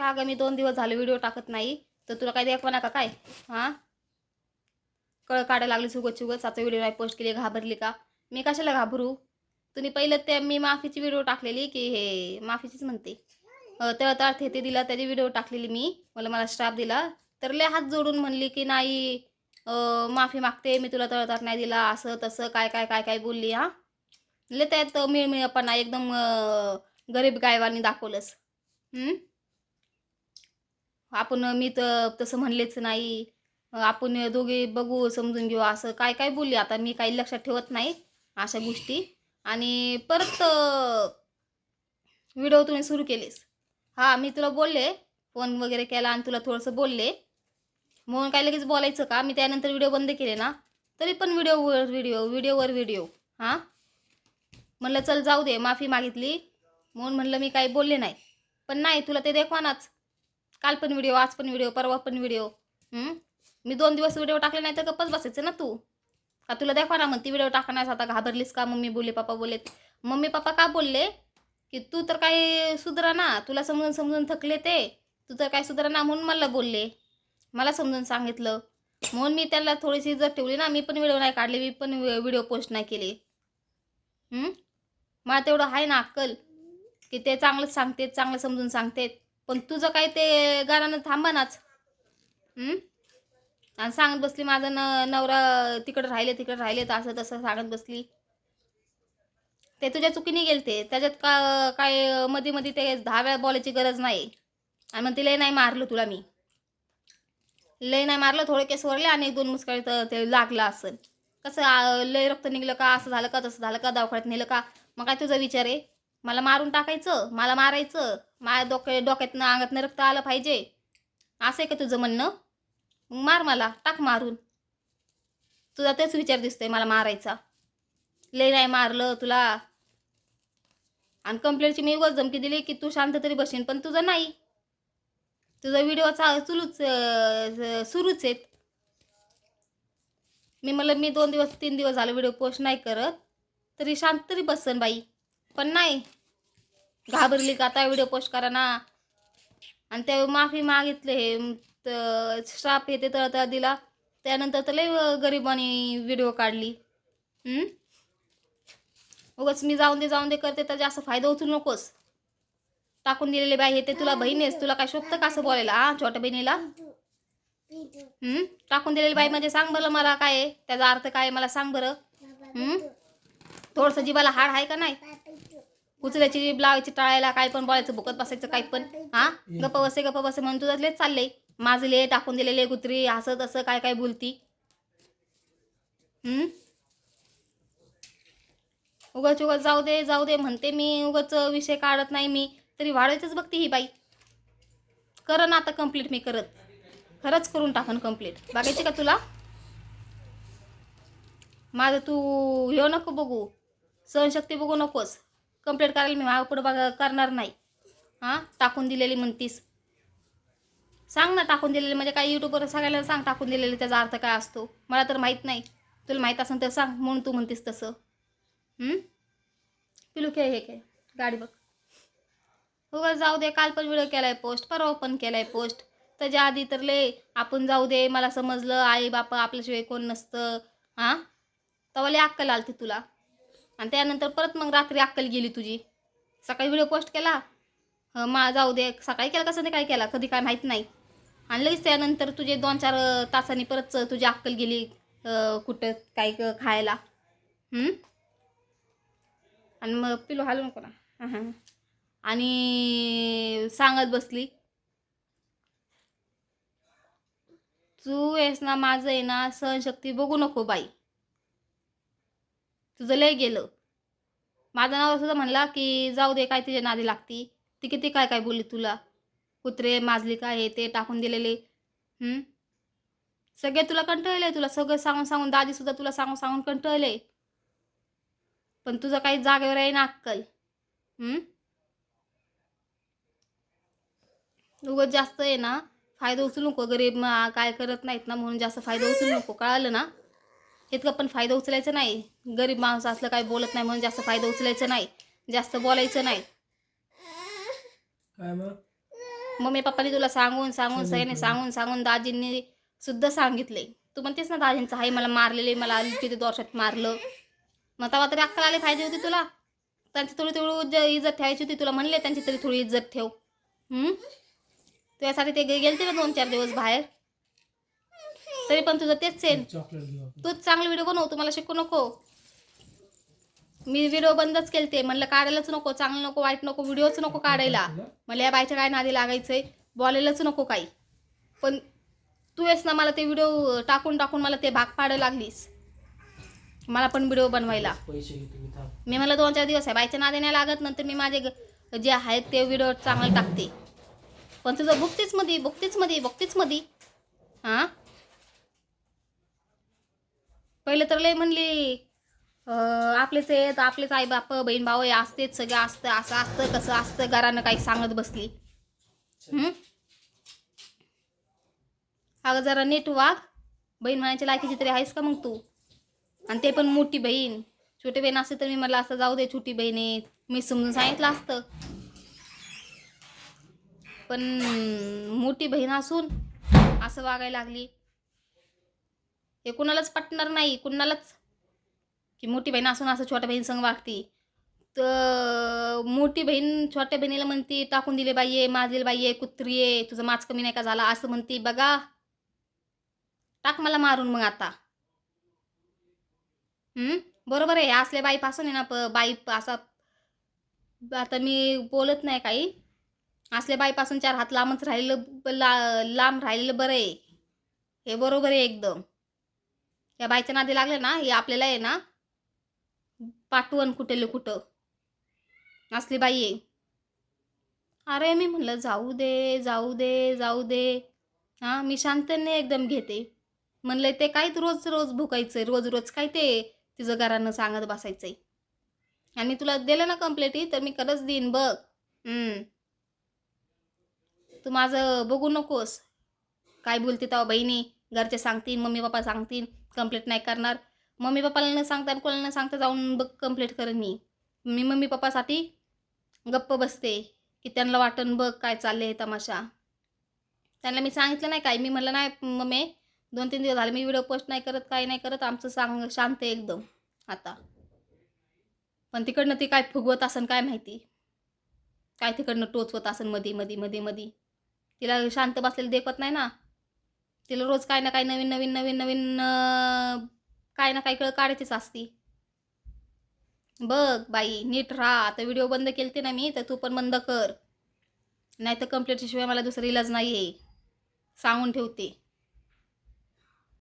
का ग मी दोन दिवस झाले व्हिडिओ टाकत नाही? तर तुला काही देखवा का काय? हां? कळ काढायला लागली सुगत सुगत साचा व्हिडिओ नाही पोस्ट केली घाबरली का? मी कशाला घाबरू? तुम्ही पहिलं ते मी माफीची व्हिडिओ टाकलेली की हे माफीचीच म्हणते. अं, अर्थ ते दिला त्याची व्हिडिओ टाकलेली मी. मला मला श्राप दिला. तर लय हात जोडून म्हणली की नाही माफी मागते मी तुला तळताळ नाही दिला असं तसं काय काय काय काय बोलली हां? लय त्यात मिळमिळपणा एकदम गरीब गायवानी दाखवलंस. आपण मी तर तसं म्हणलेच नाही. आपण दोघे बघू समजून घेऊ असं काय काय बोलली? आता मी काही लक्षात ठेवत नाही अशा गोष्टी. आणि परत व्हिडिओ तुम्ही सुरू केलीस. हां मी तुला बोलले फोन वगैरे केला आणि तुला थोडंसं बोलले. म्हणून काय लगेच बोलायचं का? मी त्यानंतर व्हिडिओ बंद केले ना तरी पण व्हिडिओवर व्हिडिओ व्हिडिओवर व्हिडिओ. हां? म्हणलं चल जाऊ दे माफी मागितली. म्हणून म्हणलं मी काही बोलले नाही. पण नाही तुला ते देखवानाच. काल पण व्हिडिओ आज पण व्हिडिओ परवा पण व्हिडिओ मी दोन दिवस व्हिडिओ टाकले नाही तर गप्पच बसायचं ना तू? का तुला दाखवा ना म्हणती व्हिडिओ टाकण्यास आता घाबरलीस का? मम्मी बोलले पप्पा बोलले. मम्मी पप्पा का बोलले? की तू तर काही सुधरा ना. तुला समजून समजून थकले ते. तू तर काय सुधरा ना म्हणून मला बोलले. मला समजून सांगितलं. म्हणून मी त्याला थोडीशी इज्जत ठेवली ना. मी पण व्हिडिओ नाही काढले मी पण व्हिडिओ पोस्ट नाही केले. मला तेवढं आहे ना अक्कल. की ते चांगलंच सांगतेत चांगलं समजून सांगतेत. पण तुझं काय ते गाणं थांबनाच. आणि सांगत बसली माझा न नवरा तिकडं राहिले तिकडं राहिले तर असं तसं सांगत बसली. ते तुझ्या चुकीने गेलते. त्याच्यात का काय मध्ये मध्ये ते दहा वेळा बोलायची गरज नाही. आणि मग तिला नाही मारलं तुला मी. लय नाही मारलं थोडे केस वरले आणि एक दोन मुसकाळी तर ते लागलं असं. कसं लय रक्त निघलं का? असं झालं का? तसं झालं का? दवाखान्यात नेलं का? मग काय तुझा विचार आहे? मला मारून टाकायचं मला मारायचं माझ्या डोक्या डोक्यातनं अंगातनं रक्त आलं पाहिजे. असं आहे का तुझं म्हणणं? मग मार मला टाक मारून. तुझा तेच विचार दिसतोय मला मारायचा. लय नाही मारलं तुला. आणि कंप्लेंटची मी उगाच धमकी दिली की तू शांत तरी बसेन पण तुझं नाही. तुझा व्हिडिओ चा सुरूच सुरूच आहेत. मी मला मी दोन दिवस तीन दिवस झालं व्हिडिओ पोस्ट नाही करत. तरी शांत तरी बसन बाई. पण नाही. घाबरली का आता व्हिडिओ पोस्ट करा ना आणि ते माफी मागितले हे स्टाफ येते ते तळतळ दिला. त्यानंतर तर लय गरिबांनी व्हिडिओ काढली. हं? उगाच मी जाऊन दे जाऊन दे करते तर जास्त फायदा उचलू नकोस. टाकून दिलेले बाई हे ते तुला बहिणीस तुला काय शोभतं का असं बोलायला? हा छोट्या बहिणीला? टाकून दिलेली बाई म्हणजे सांग बरं मला काय आहे त्याचा अर्थ काय आहे मला सांग बरं. हं? जीवाला हाड आहे का नाही? उचलायची लावायची टाळायला काय पण बोलायचं भुकत बसायचं काय पण. हा? गप्प बसे गप्प बसे म्हणून तुझं लेच चाललंय माझले टाकून दिलेले कुत्री असं तसं काय काय बोलती? हम्म? उगाच उगाच जाऊ दे जाऊ दे म्हणते मी. उगाच विषय काढत नाही मी. तरी वाढवायचंच बघते ही बाई. कर ना आता कंप्लीट मी करत. खरंच करून टाकन कंप्लीट बघायची का तुला? माझं तू ह्यो नको बघू. सहनशक्ती बघू नकोस. कंप्लीट करायला मी मागं पुढं बघा करणार नाही. हां? टाकून दिलेली म्हणतीस. सांग ना टाकून दिलेली. म्हणजे काय यूट्यूबवर सगळ्याला सांग टाकून दिलेली त्याचा अर्थ काय असतो. मला तर माहीत नाही. तुला माहीत असेल तर सांग. म्हणून तू म्हणतीस तसं. पिलू खेळ हे खेळ. गाडी बघ. उगाच जाऊ दे. काल पण व्हिडिओ केलाय पोस्ट परवा पण केलाय पोस्ट त्याच्या आधी तर ले आपण जाऊ दे. मला समजलं. आई बापा आपल्याशिवाय कोण नसतं. हां? तवाले अक्कल आलती तुला. आणि त्यानंतर परत मग रात्री अक्कल गेली तुझी. सकाळी व्हिडिओ पोस्ट केला. मा जाऊ दे. सकाळी केला का काय केला? कधी काय माहीत नाही. आणि लगेच त्यानंतर तुझे दोन चार तासांनी परत तुझी अक्कल गेली कुठं काय खायला. आणि मग पिलो हालू नको ना. हं, हं. आणि सांगत बसली. तू आहेस ना माझं आहे ना सहनशक्ती बघू नको बाई. तुझं लय गेलं. माझा नाव सुद्धा म्हणला की जाऊ दे काय तिच्या नादी लागती. ती किती काय काय बोलली तुला? कुत्रे माजली काय हे ते टाकून दिलेले. सगळे तुला कंटाळले तुला सगळं सांगून सांगून दादी सुद्धा तुला सांगून सांगून कंटाळले पण तुझं काही जागेवर आहे ना अक्कल? उगत उगाच जास्त आहे ना फायदा उचलू नको गरीब काय करत नाहीत ना म्हणून जास्त फायदा उचलू नको कळालं ना? इतकं पण फायदा उचलायचा नाही. गरीब माणूस असलं काय बोलत नाही म्हणून जास्त फायदा उचलायचा नाही. जास्त बोलायचं नाही. काय मग? मम्मी पप्पानी तुला सांगून सांगून सगळ्यांनी सांगून सांगून दाजींनी सुद्धा सांगितले. तू म्हणतेस ना दाजींचं आई मला मारलेले मला किती वर्षात मारलं. मग तेव्हा तरी अक्कल आली पाहिजे होती तुला. त्यांची थोडी थोडी इज्जत ठेवायची होती तुला म्हणले त्यांची तरी थोडी इज्जत ठेव. हम्म? तुझ्यासाठी ते गेलते ना दोन चार दिवस बाहेर? तरी पण तुझं तेच सेल चॉकलेट घेऊ आपण. तूच चांगले व्हिडिओ बनव तुम्हाला शिकू नको. मी व्हिडिओ बंदच केलते. म्हणलं काढायलाच नको चांगलं नको वाईट नको व्हिडिओच नको काढायला. मला या बायच्या काय नादी लागायचंय. बोलायलाच नको काही. पण तू येस ना मला ते व्हिडिओ टाकून टाकून मला ते भाग पाडायला लागलीस. मला पण व्हिडिओ बनवायला. पैसे घेतो मी थांब. मी मला दोन चार दिवस आहे. बायच्या नादी नाही लागत नंतर मी माझे ग- जे आहेत ते व्हिडिओ चांगले टाकते. पण तुझं बुकतीच मध्ये बुकतीच मध्ये बुकतीच मध्ये हां? पहिले तर लय म्हणली आपलेच आहेत आपलेच आई बाप बहीण भाऊ हे असतेच सगळं असतं असं असतं कसं असतं घरानं काही सांगत बसली. अगं जरा नीट वाघ बहीण म्हणायची लायकीची तरी आहेस का मग तू? आणि ते पण मोठी बहीण. छोटी बहीण असते तर मी मला असं जाऊ दे छोटी बहीण आहे मी समजून सांगितलं असतं. पण मोठी बहीण असून असं वागायला लागली. हे कुणालाच पटणार नाही कुणालाच. की मोठी बहीण असून असं छोट्या बहीण संग वागती. तर मोठी बहीण छोट्या बहिणीला म्हणते टाकून दिले बाई आहे माझील बाई आहे कुत्री आहे तुझं माच कमी नाही का झाला? असं म्हणते बघा टाक मला मारून मग आता. बरोबर आहे असल्या बाईपासून आहे ना प बाई असा आता मी बोलत नाही काही. असल्या बाईपासून चार हात लांबच राहिलेलं ला लांब राहिलेलं बरं आहे. हे बरोबर आहे एकदम. या बाईच्या नादी लागले ना हे आपल्याला आहे ना पाठवण कुठेले कुठं. असली बाई आहे. अरे मी म्हणलं जाऊ दे जाऊ दे जाऊ दे. हां मी शांतने एकदम घेते. म्हणलं ते काय रोज रोज भुकायचंय रोज रोज काय ते तिचं घरानं सांगत बसायचंय. आणि मी तुला दिलं ना कंप्लेंटी तर मी खरंच देईन बघ. तू माझं बघू नकोस. काय बोलते तेव्हा बहिणी? घरचे सांगतील मम्मी पप्पा सांगतील कंप्लेंट नाही करणार. मम्मी पप्पाला न सांगता आणि कोणाला न सांगता जाऊन बघ कंप्लेंट करेन मी. मी मम्मी पप्पासाठी गप्प बसते की त्यांना वाटण बघ काय चालले तमाशा. त्यांना मी सांगितलं नाही काय? मी म्हणलं नाही मम्मी दोन तीन दिवस झाले मी व्हिडिओ पोस्ट नाही करत काय नाही करत आमचं सांग शांत आहे एकदम आता. पण तिकडनं ती काय फुगवत असन काय माहिती? काय तिकडनं टोचवत असन मधी मधी मधी मधी? तिला शांत बसलेलं देखत नाही ना? तिला रोज काय ना काय नवीन नवीन नवीन नवीन काय ना काय कळ काढायचीच असती. बघ बाई नीट राहा. आता व्हिडिओ बंद केलते ना मी तर तू पण बंद कर. नाही तर कंप्लेंटशिवाय मला दुसरा इलाज नाही आहे सांगून ठेवते.